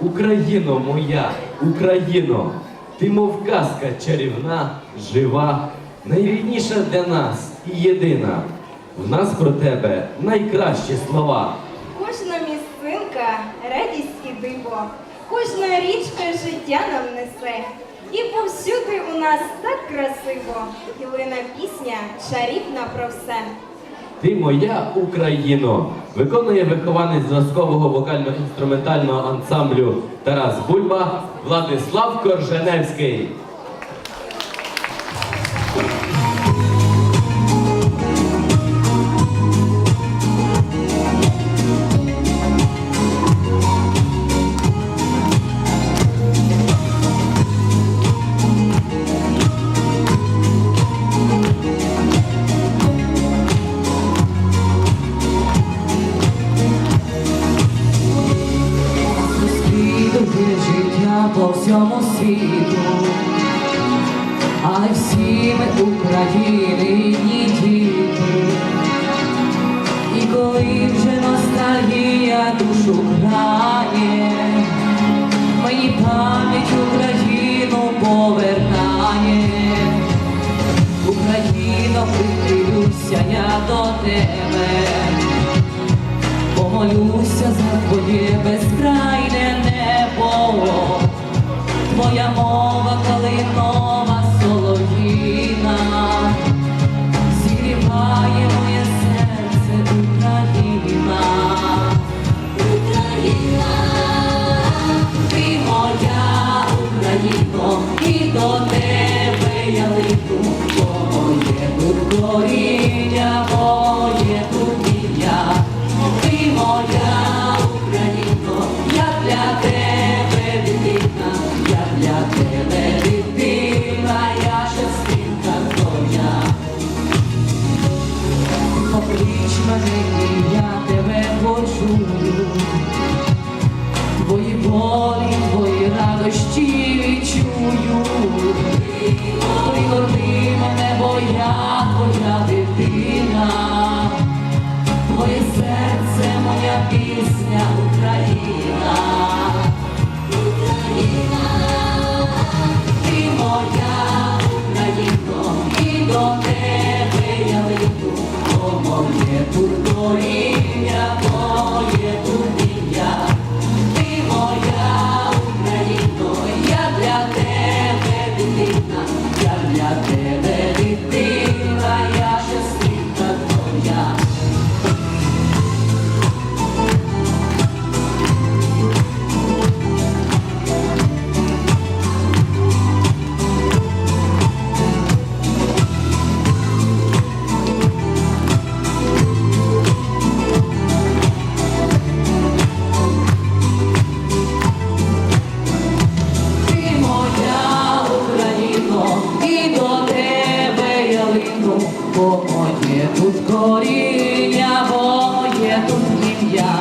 Україно моя, Україно, ти мов казка чарівна, жива, найрідніша для нас і єдина. В нас про тебе найкращі слова. Кожна місцинка радість і диво, кожна річка життя нам несе. І повсюди у нас так красиво, і пісня чарівна про все. Ти моя Україно, виконує вихованець зразкового вокально-інструментального ансамблю Тарас Бульба Владислав Корженевський. По всьому світу, але всі ми України діти. І коли вже ностальгія душу грає, мені пам'ять Україну повертає. Україно, прихилюся я до тебе. Помолюся за твоє безкрайне тут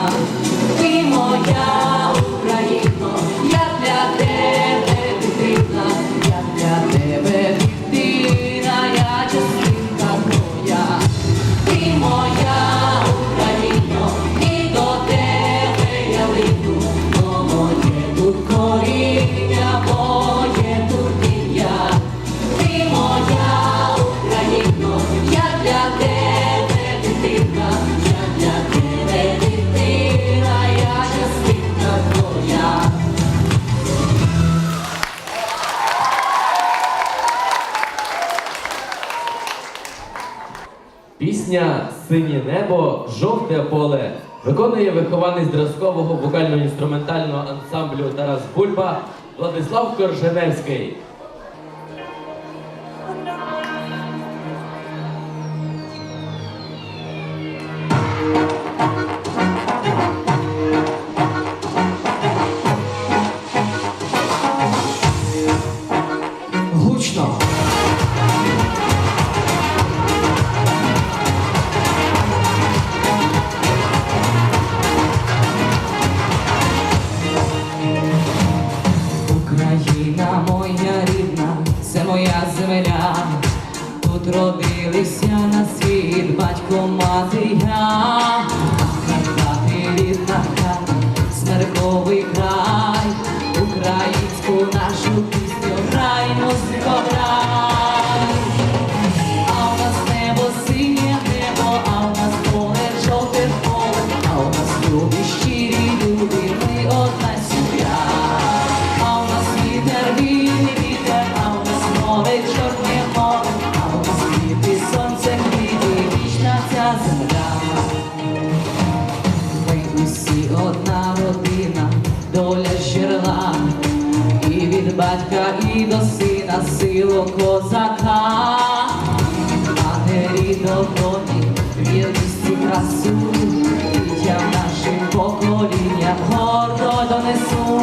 Пісня Синє небо, жовте поле виконує вихованець зразкового вокально-інструментального ансамблю Тарас Бульба Владислав Корженевський. Гучно. моя рідна, це моя земля, тут родилися на світ, батько мати я, хати рідна хата, смерковий край, українську нашу. дала, і від батька, і до сина силу козака, а до долоні, вірність і красу, дітям нашим поколінням гордо донесу.